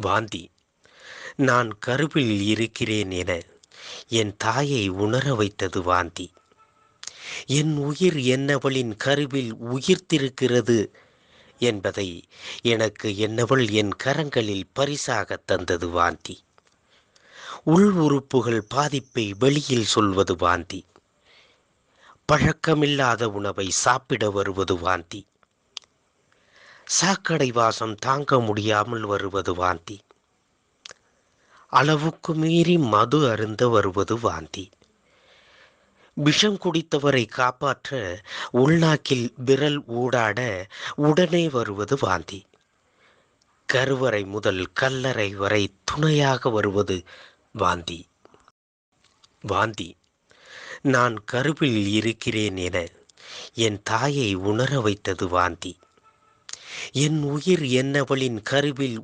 வாந்தி. நான் கருவில் இருக்கிறேன் என என் தாயை உணர வைத்தது வாந்தி. என் உயிர் என்னவளின் கருவில் உயிர்த்திருக்கிறது என்பதை எனக்கு என்னவள் என் கரங்களில் பரிசாக தந்தது வாந்தி. உள் உறுப்புகள் பாதிப்பை வெளியில் சொல்வது வாந்தி. பழக்கமில்லாத உணவை சாப்பிட வருவது வாந்தி. சாக்கடை வாசம் தாங்க முடியாமல் வருவது வாந்தி. அளவுக்கு மீறி மது அருந்த வருவது வாந்தி. விஷம் குடித்தவரை காப்பாற்ற உள்நாக்கில் விரல் ஊடாட உடனே வருவது வாந்தி. கருவறை முதல் கல்லறை வரை துணையாக வருவது வாந்தி. வாந்தி. நான் கருவில் இருக்கிறேன் என என் தாயை உணர வைத்தது வாந்தி. என் உயிர் என்னவளின் கருவில்